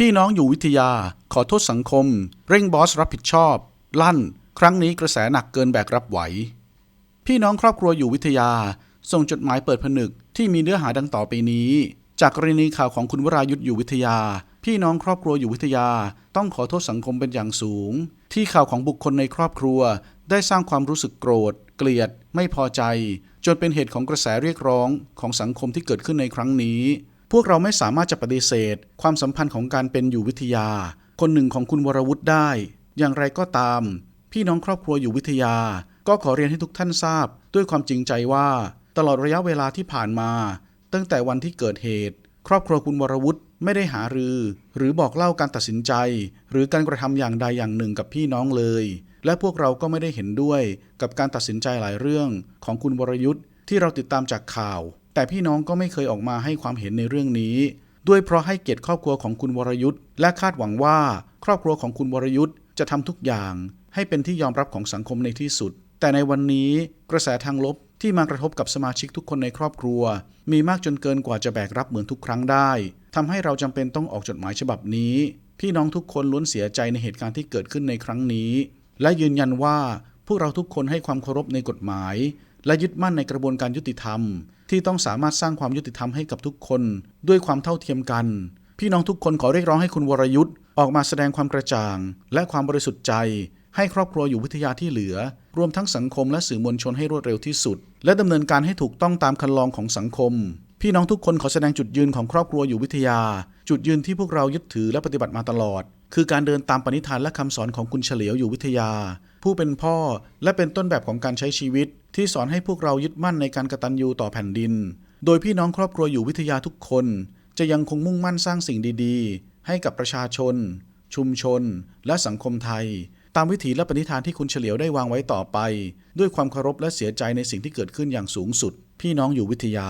พี่น้องอยู่วิทยา ขอโทษสังคม เร่งบอสรับผิดชอบ ลั่น ครั้งนี้กระแสหนักเกินแบกรับไหว พี่น้องครอบครัวอยู่วิทยา ส่งจดหมายเปิดผนึกที่มีเนื้อหาดังต่อไปนี้ จากกรณีข่าวของคุณวรายุทธ์อยู่วิทยา พี่น้องครอบครัวอยู่วิทยา ต้องขอโทษสังคมเป็นอย่างสูง ที่ข่าวของบุคคลในครอบครัว ได้สร้างความรู้สึกโกรธ เกลียด ไม่พอใจ จนเป็นเหตุของกระแสเรียกร้องของสังคมที่เกิดขึ้นในครั้งนี้ พวกเราไม่สามารถจะปฏิเสธ ความสัมพันธ์ของการเป็นอยู่วิทยา คนหนึ่งของคุณวรวุฒิได้ อย่างไรก็ตาม พี่น้องครอบครัวอยู่วิทยา ก็ขอเรียนให้ทุกท่านทราบ ด้วยความจริงใจว่า ตลอดระยะเวลาที่ผ่านมา ตั้งแต่วันที่เกิดเหตุ ครอบครัวคุณวรวุฒิไม่ได้หารือ หรือบอกเล่าการตัดสินใจ หรือการกระทำอย่างใดอย่างหนึ่งกับพี่น้องเลย และพวกเราก็ไม่ได้เห็นด้วยกับการตัดสินใจหลายเรื่องของคุณวรยุทธ์ที่เราติดตามจากข่าว แต่พี่น้องก็ไม่เคยออกมาให้ความเห็นในเรื่องนี้ ด้วยเพราะให้เกียรติครอบครัวของคุณวรยุทธ์และคาดหวังว่าครอบครัวของคุณวรยุทธ์จะทำทุกอย่าง ให้เป็นที่ยอมรับของสังคมในที่สุด แต่ในวันนี้กระแสทางลบที่มากระทบกับสมาชิกทุกคนในครอบครัว มีมากจนเกินกว่าจะแบกรับเหมือนทุกครั้งได้ทำให้เราจำเป็นต้องออกจดหมายฉบับนี้ พี่น้องทุกคนล้วนเสียใจในเหตุการณ์ที่เกิดขึ้นในครั้งนี้ และยืนยันว่าพวกเราทุกคนให้ความเคารพในกฎหมาย และยึดมั่นในกระบวนการยุติธรรม ที่ต้องสามารถสร้างความยุติธรรมให้กับทุกคน ด้วยความเท่าเทียมกัน พี่น้องทุกคนขอเรียกร้องให้คุณวรยุทธ์ออกมาแสดงความกระจ่าง และความบริสุทธิ์ใจ ให้ครอบครัวอยู่วิทยาที่เหลือ รวมทั้งสังคมและสื่อมวลชนให้รวดเร็วที่สุด และดำเนินการให้ถูกต้องตามคันลองของสังคม พี่น้องทุกคนขอแสดงจุดยืนของครอบครัวอยู่วิทยา จุดยืนที่พวกเรายึดถือและปฏิบัติมาตลอด คือการเดินตามปณิธานและคำสอนของคุณเฉลียวอยู่วิทยา ผู้เป็นพ่อและเป็นต้นแบบของการใช้ชีวิต ที่สอนให้พวกเรายึดมั่นในการกตัญญูต่อแผ่นดิน โดยพี่น้องครอบครัวอยู่วิทยาทุกคน จะยังคงมุ่งมั่นสร้างสิ่งดีๆ ให้กับประชาชน ชุมชน และสังคมไทย ตามวิถีและปณิธานที่คุณเฉลียวได้วางไว้ต่อไป ด้วยความเคารพและเสียใจในสิ่งที่เกิดขึ้นอย่างสูงสุด พี่น้องอยู่วิทยา